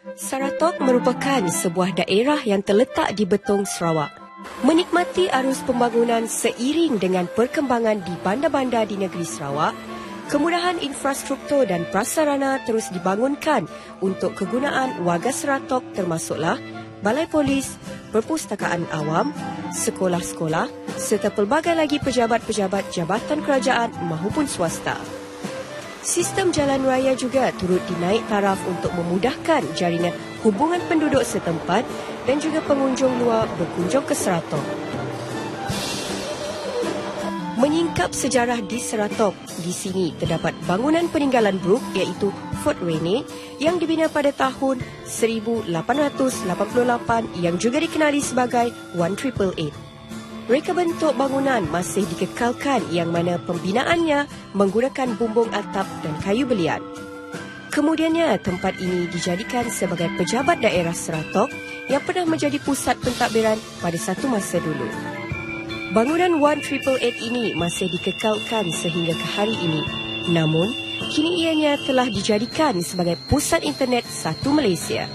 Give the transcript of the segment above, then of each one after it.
Saratok merupakan sebuah daerah yang terletak di Betong, Sarawak. Menikmati arus pembangunan seiring dengan perkembangan di bandar-bandar di negeri Sarawak, kemudahan infrastruktur dan prasarana terus dibangunkan untuk kegunaan warga Saratok termasuklah balai polis, perpustakaan awam, sekolah-sekolah serta pelbagai lagi pejabat-pejabat jabatan kerajaan maupun swasta. Sistem jalan raya juga turut dinaik taraf untuk memudahkan jaringan hubungan penduduk setempat dan juga pengunjung luar berkunjung ke Seratok. Menyingkap sejarah di Seratok, di sini terdapat bangunan peninggalan Brook iaitu Fort Rene yang dibina pada tahun 1888 yang juga dikenali sebagai 1888. Reka bentuk bangunan masih dikekalkan yang mana pembinaannya menggunakan bumbung atap dan kayu belian. Kemudiannya, tempat ini dijadikan sebagai pejabat daerah Seratok yang pernah menjadi pusat pentadbiran pada satu masa dulu. Bangunan 1888 ini masih dikekalkan sehingga ke hari ini. Namun, kini ianya telah dijadikan sebagai pusat internet satu Malaysia.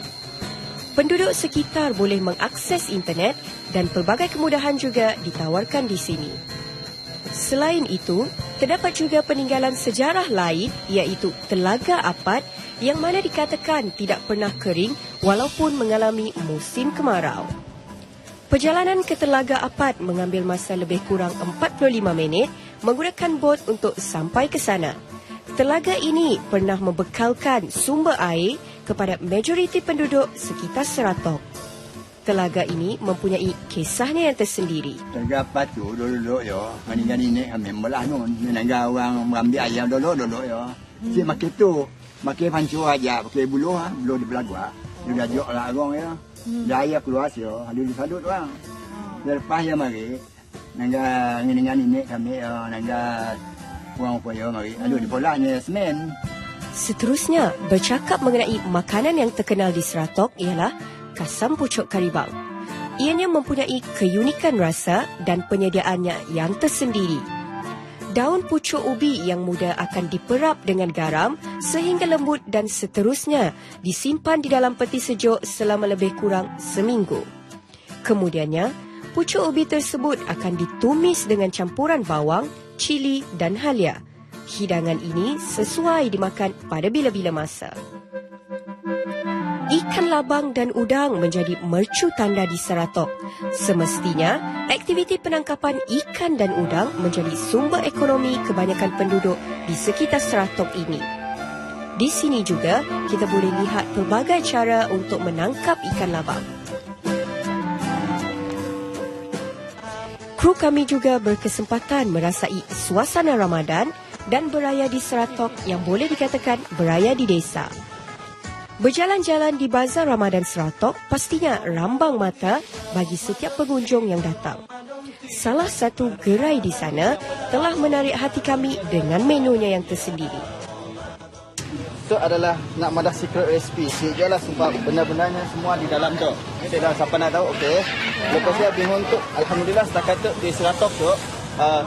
Penduduk sekitar boleh mengakses internet dan pelbagai kemudahan juga ditawarkan di sini. Selain itu, terdapat juga peninggalan sejarah lain iaitu Telaga Apat yang mana dikatakan tidak pernah kering walaupun mengalami musim kemarau. Perjalanan ke Telaga Apat mengambil masa lebih kurang 45 minit menggunakan bot untuk sampai ke sana. Telaga ini pernah membekalkan sumber air kepada majoriti penduduk sekitar Seratok. Telaga ini mempunyai kisahnya yang tersendiri. Telaga apa tu dulu-dulu ya. Meninggal ini kami melah nun. Meninggal orang mengambil ayam dulu-dulu ya. Si makin tu. Makin pancur aja. Pakai bulu ha. Bulu di belah gua. Dia jok lah orang ya. Dia ayah keluar sih ya. Ada di sadut orang. Lepas ya mari. Nangga meninggal ini kami ya. Nangga orang apa ya mari. Aduh di pola ni semen. Seterusnya, bercakap mengenai makanan yang terkenal di Seratok ialah kasam pucuk karibang. Ianya mempunyai keunikan rasa dan penyediaannya yang tersendiri. Daun pucuk ubi yang muda akan diperap dengan garam sehingga lembut dan seterusnya disimpan di dalam peti sejuk selama lebih kurang seminggu. Kemudiannya, pucuk ubi tersebut akan ditumis dengan campuran bawang, cili dan halia hidangan ini sesuai dimakan pada bila-bila masa. Ikan labang dan udang menjadi mercu tanda di Seratok. Semestinya, aktiviti penangkapan ikan dan udang menjadi sumber ekonomi kebanyakan penduduk di sekitar Seratok ini. Di sini juga, kita boleh lihat pelbagai cara untuk menangkap ikan labang. Kru kami juga berkesempatan merasai suasana Ramadan dan beraya di Seratok yang boleh dikatakan beraya di desa. Berjalan-jalan di Bazar Ramadan Seratok pastinya rambang mata bagi setiap pengunjung yang datang. Salah satu gerai di sana telah menarik hati kami dengan menunya yang tersendiri. Itu adalah nak madah secret recipe. Sejak lah sebab benar-benarnya semua di dalam tu. Kita dah siapa nak tahu, okey. Lepas dia bihun tu, Alhamdulillah setakat tu di Seratok tu, uh,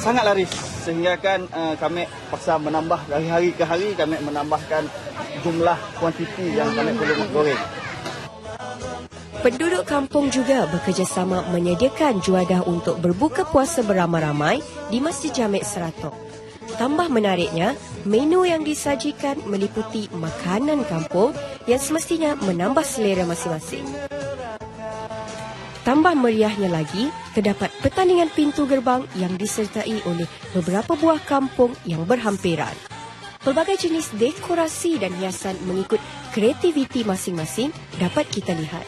sangat laris sehingga kan uh, kami paksa menambah dari hari ke hari kami menambahkan jumlah kuantiti yang kami perlu goreng. Penduduk kampung juga bekerjasama menyediakan juadah untuk berbuka puasa beramai-ramai di Masjid Jamek Seratok. Tambah menariknya, menu yang disajikan meliputi makanan kampung yang semestinya menambah selera masing-masing. Tambah meriahnya lagi, terdapat pertandingan pintu gerbang yang disertai oleh beberapa buah kampung yang berhampiran. Pelbagai jenis dekorasi dan hiasan mengikut kreativiti masing-masing dapat kita lihat.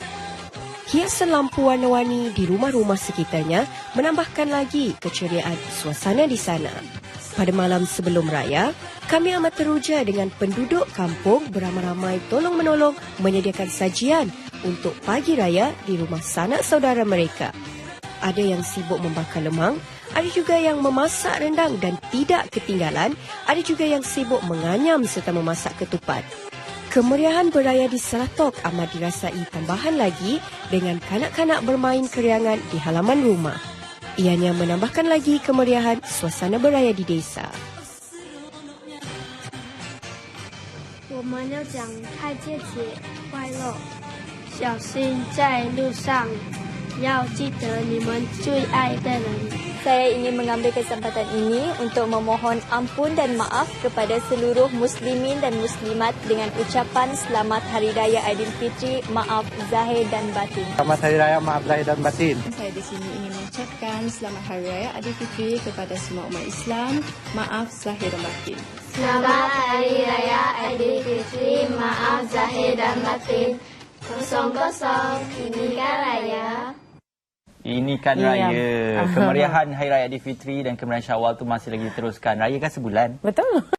Hiasan lampu warna-warni di rumah-rumah sekitarnya menambahkan lagi keceriaan suasana di sana. Pada malam sebelum raya, kami amat teruja dengan penduduk kampung beramai-ramai tolong-menolong menyediakan sajian untuk pagi raya di rumah sanak saudara mereka. Ada yang sibuk membakar lemang, ada juga yang memasak rendang dan tidak ketinggalan, ada juga yang sibuk menganyam serta memasak ketupat. Kemeriahan beraya di Seratok amat dirasai tambahan lagi dengan kanak-kanak bermain keriangan di halaman rumah. Ianya menambahkan lagi kemeriahan suasana beraya di desa. 我们要讲开节节快乐， 小心在路上，要记得你们最爱的人。 Saya ingin mengambil kesempatan ini untuk memohon ampun dan maaf kepada seluruh muslimin dan muslimat dengan ucapan Selamat Hari Raya Aidilfitri, maaf zahir dan batin. Selamat Hari Raya Maaf Lahir dan Batin. Saya di sini ingin mengucapkan Selamat Hari Raya Aidilfitri kepada semua umat Islam. Maaf zahir dan batin. Selamat Hari Raya Aidilfitri, maaf zahir dan batin. Kosong kosong, ini kan raya. Ini kan raya. Kemeriahan Hari Raya Aidilfitri dan kemeriahan Syawal tu masih lagi diteruskan. Raya kan sebulan. Betul.